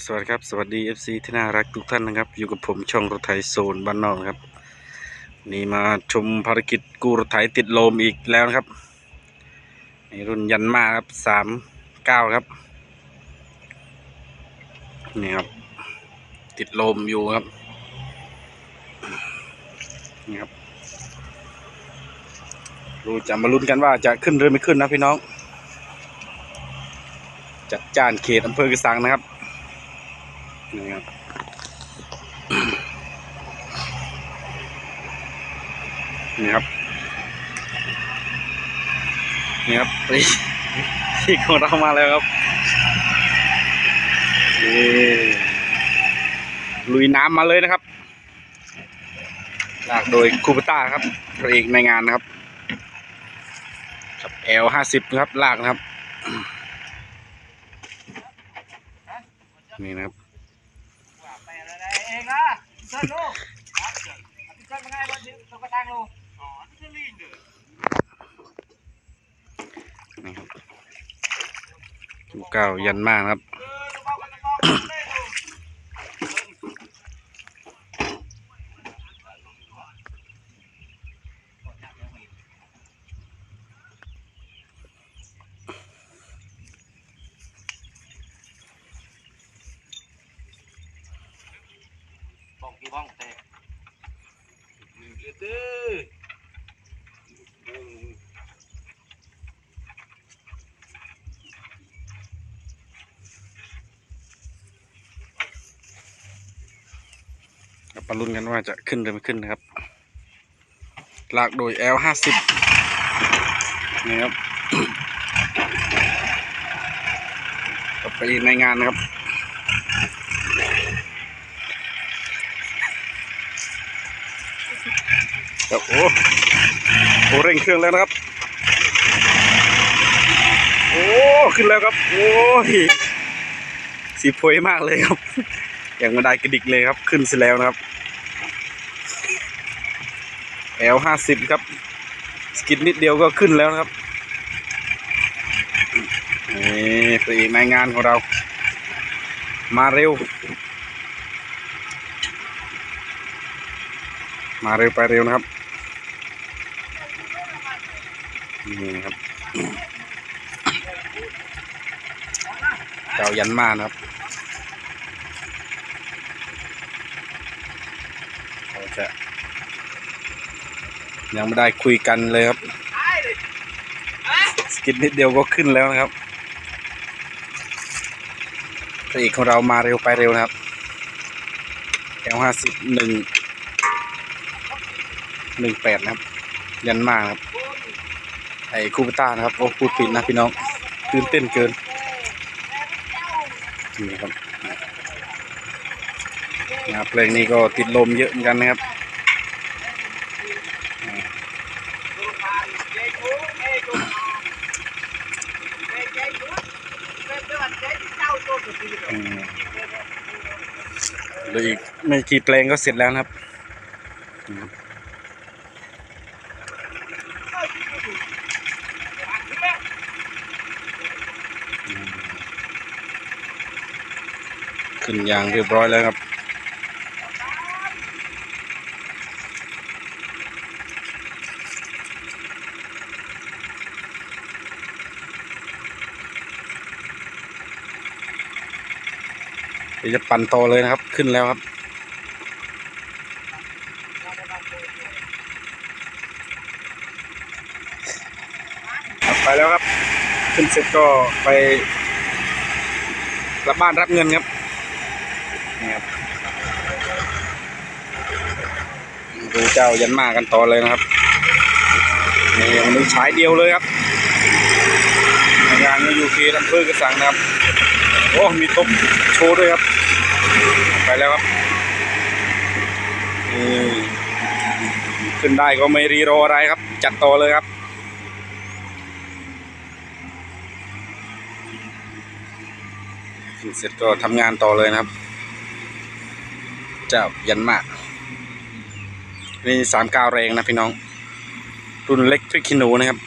สวัสดีครับ สวัสดี FC ที่น่ารักทุกท่านนะครับ อยู่กับผมช่องรถไถโซนบ้านนอกครับ นี่มาชมภารกิจกู้รถไถติดลมอีกแล้วนะครับในรุ่นยันมาครับสามเก้าครับ นี่ครับ ติดลมอยู่ครับ นี่ครับรู้จะมาลุ้นกันว่าจะขึ้นหรือไม่ขึ้นนะพี่น้อง จัดจ้านเขตอำเภอกระสังนะครับ นี่ครับนี่ครับนี่ครับปีที่ของเรามาแล้วครับนี่ลุยน้ำมาเลยนะครับ ลากโดยคูปต้าครับพระเอกในงานนะครับครับเอลห้าสิบครับลากนะครับ นี่นะครับ ไปอะไรเอง นะเชิญลูกเชิญมาไงวันนี้ต้องกระตังลูกอ๋อที่เชิญลิงเด้อนี่ครับลูกเก้ายันมากนะครับ เออลูกเบากันลูกเบากันเลยลูก บ้องกี่บ้องแต่หนึ่งเดือดอกับมาลุ้นกันว่าจะขึ้นหรือไม่ขึ้นนะครับ ลากโดย L ห้าสิบนี่ครับไปในงานนะครับ ครับโอ้โหเร่งเครื่องแล้วนะครับ โอ้ขึ้นแล้วครับ โอ้ยสีโพยมากเลยครับอย่างไม่ได้กระดิกเลยครับ ขึ้นเสร็จแล้วนะครับ L ห้าสิบครับ สกิดนิดเดียวก็ขึ้นแล้วนะครับนี่ตัวเอกในงานของเรา มาเร็ว มาเร็วไปเร็วนะครับนี่ครับเจ้ายันมานะครับเราจะ ยังไม่ได้คุยกันเลยครับ สกิดนิดเดียวก็ขึ้นแล้วนะครับพระเอกของเรามาเร็วไปเร็วนะครับแอลห้าสิบหนึ่ง หนึ่งแปดนะครับ ยันมากครับ ไอ้คูปต้านะครับโอ้พูดผิดนะพี่น้อง ตื่นเต้นเกิน นี่ครับนะครับเพลงนี้ก็ติดลมเยอะเหมือนกันนะครับอืมเหลืออีกไม่กี่เพลงก็เสร็จแล้วนะครับอืมอืม ขึ้นยางเรียบร้อยแล้วครับ เดี๋ยวจะปั่นต่อเลยนะครับ ขึ้นแล้วครับครับไปแล้วครับ ขึ้นเสร็จก็ไปรับบ้านรับเงินครับนี่ครับดูเจ้ายันมากันต่อเลยนะครับนี่วันนี้ฉายเดียวเลยครับงานนี้ยูเคอำเภอกระสังนะครับโอ้มีตบโชว์ด้วยครับ ไปแล้วครับนี่ขึ้นได้ก็ไม่รีรออะไรครับ จัดต่อเลยครับ เสร็จก็ทำงานต่อเลยนะครับ เจ้ายันมาก นี่สามก้าแรงนะพี่น้อง รุ่นเล็กพริกขี้หนูนะครับ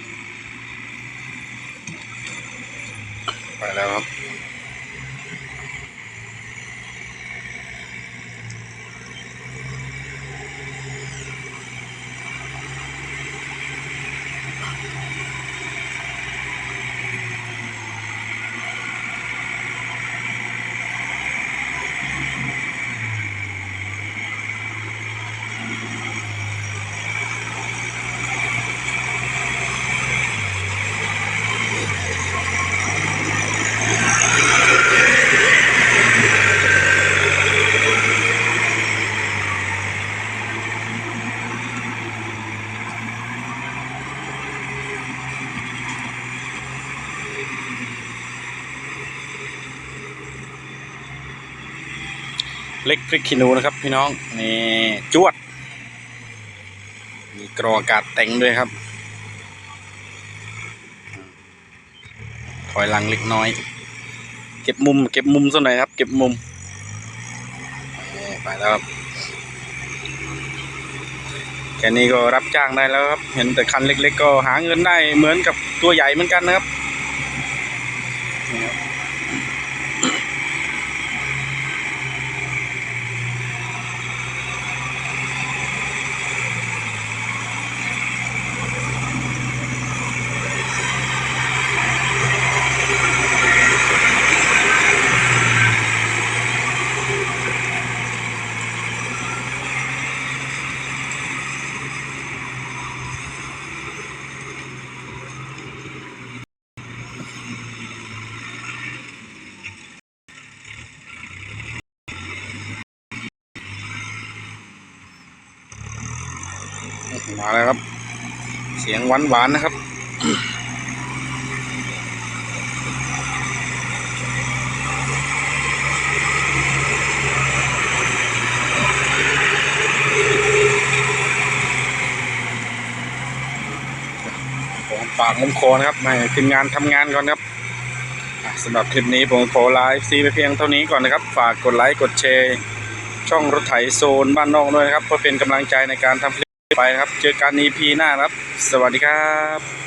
เล็กพริกขี้หนูนะครับ พี่น้องนี่จวด มีกรออากาศแต่งด้วยครับ ถอยหลังเล็กน้อย เก็บมุม เก็บมุมสักหน่อยครับ เก็บมุมไปแล้วครับแค่นี้ก็รับจ้างได้แล้วครับ เห็นแต่คันเล็ก ๆ ก็หาเงินได้เหมือนกับตัวใหญ่เหมือนกันนะครับ มาแล้วครับ เสียงหวานหวานๆนะครับผมปากมุมคอนะครับให้ทีมงานทำงานก่อนครับสำหรับคลิปนี้ผมขอไลฟ์ซีไปเพียงเท่านี้ก่อนนะครับ ฝากกดไลค์กดแชร์ช่องรถไถโซนบ้านนอกด้วยนะครับ เพื่อเป็นกำลังใจในการทำคลิป ไปนะครับ เจอกัน EP หน้าครับ สวัสดีครับ